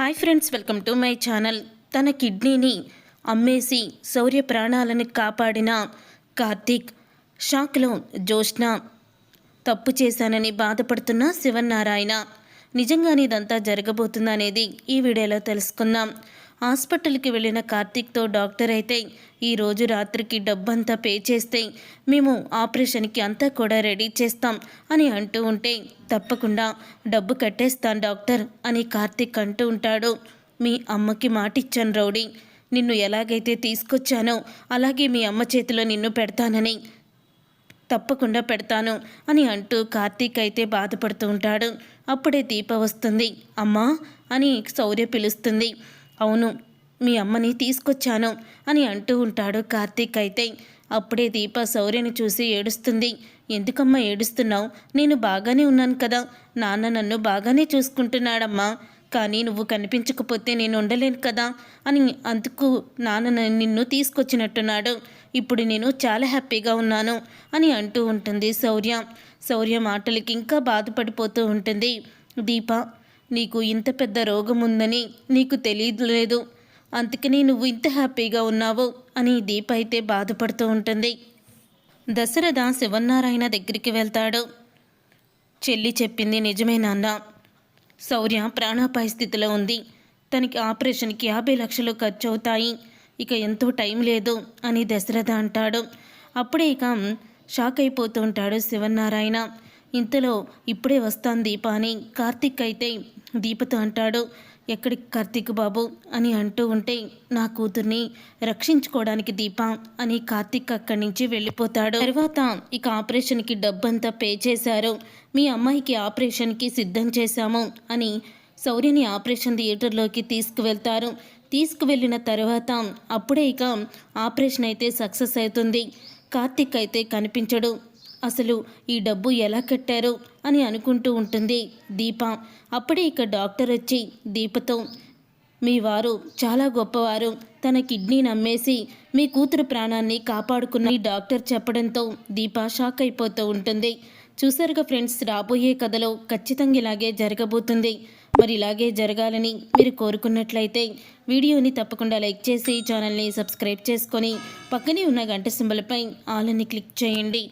Hi friends welcome to my channel. తన కిడ్నీని అమ్మేసి శౌర్య ప్రాణాలను కాపాడిన కార్తీక్ షాక్లో జోష్న తప్పు చేశానని బాధపడుతున్న శివన్నారాయణ. నిజంగానే ఇదంతా జరగబోతుందనేది ఈ వీడియోలో తెలుసుకుందాం. హాస్పిటల్కి వెళ్ళిన కార్తీక్తో డాక్టర్ అయితే ఈరోజు రాత్రికి డబ్బంతా పే చేస్తే మేము ఆపరేషన్కి అంతా కూడా రెడీ చేస్తాం అని అంటూ ఉంటే తప్పకుండా డబ్బు కట్టేస్తాను డాక్టర్ అని కార్తీక్ అంటూ ఉంటాడు. మీ అమ్మకి మాటిచ్చాను రౌడీ. నిన్ను ఎలాగైతే తీసుకొచ్చానో అలాగే మీ అమ్మ చేతిలో నిన్ను పెడతానని తప్పకుండా పెడతాను అని అంటూ కార్తీక్ అయితే బాధపడుతూ ఉంటాడు. అప్పుడే దీప వస్తుంది. అమ్మా అని శౌర్య పిలుస్తుంది. అవును మీ అమ్మని తీసుకొచ్చాను అని అంటూ ఉంటాడు కార్తీక్ అయితే. అప్పుడే దీప శౌర్యని చూసి ఏడుస్తుంది. ఎందుకమ్మా ఏడుస్తున్నావు? నేను బాగానే ఉన్నాను కదా. నాన్న నన్ను బాగానే చూసుకుంటున్నాడమ్మా. కానీ నువ్వు కనిపించకపోతే నేను ఉండలేను కదా అని అందుకు నాన్న నిన్ను తీసుకొచ్చినట్టున్నాడు. ఇప్పుడు నేను చాలా హ్యాపీగా ఉన్నాను అని అంటూ ఉంటుంది శౌర్య. శౌర్య మాటలకి ఇంకా బాధపడిపోతూ ఉంటుంది. దీప నీకు ఇంత పెద్ద రోగం ఉందని నీకు తెలియలేదు. అందుకని నువ్వు ఇంత హ్యాపీగా ఉన్నావు అని దీప అయితే బాధపడుతూ ఉంటుంది. దశరథ శివన్నారాయణ దగ్గరికి వెళ్తాడు. చెల్లి చెప్పింది నిజమే నాన్న. శౌర్య ప్రాణాపాయ స్థితిలో ఉంది. తనకి ఆపరేషన్కి యాభై లక్షలు ఖర్చు అవుతాయి ఇక ఎంతో టైం లేదు అని దశరథ అంటాడు. అప్పుడే ఇక షాక్ అయిపోతుంటాడు శివన్నారాయణ. శివనారాయణ ఇంతలో ఇప్పుడే వస్తాను దీప అని కార్తిక్ అయితే దీపతో అంటాడు ఎక్కడికి కార్తీక్ బాబు? అని అంటూ ఉంటే నా కూతుర్ని రక్షించుకోవడానికి దీప అని కార్తీక్ అక్కడి నుంచి వెళ్ళిపోతాడు. తర్వాత ఇక ఆపరేషన్కి డబ్బంతా పే చేశారు. మీ అమ్మాయికి ఆపరేషన్కి సిద్ధం చేశాము అని శౌర్యని ఆపరేషన్ థియేటర్లోకి తీసుకువెళ్తారు. తీసుకువెళ్ళిన తర్వాత అప్పుడే ఇక ఆపరేషన్ అయితే సక్సెస్ అవుతుంది. కార్తిక్ అయితే కనిపించడు. అసలు ఈ డబ్బు ఎలా కట్టారు అని అనుకుంటూ ఉంటుంది దీప. అప్పుడే ఇక డాక్టర్ వచ్చి దీపతో మీ వారు చాలా గొప్పవారు. తన కిడ్నీని అమ్మేసి మీ కూతురు ప్రాణాన్ని కాపాడుకున్న ఈ డాక్టర్ చెప్పడంతో దీప షాక్ అయిపోతూ ఉంటుంది. చూసారుగా ఫ్రెండ్స్ రాబోయే కథలో ఖచ్చితంగా ఇలాగే జరగబోతుంది. మరి ఇలాగే జరగాలని మీరు కోరుకున్నట్లయితే వీడియోని తప్పకుండా లైక్ చేసి ఛానల్ని సబ్స్క్రైబ్ చేసుకొని పక్కనే ఉన్న గంట సింబల్పై ఆల్ని క్లిక్ చేయండి.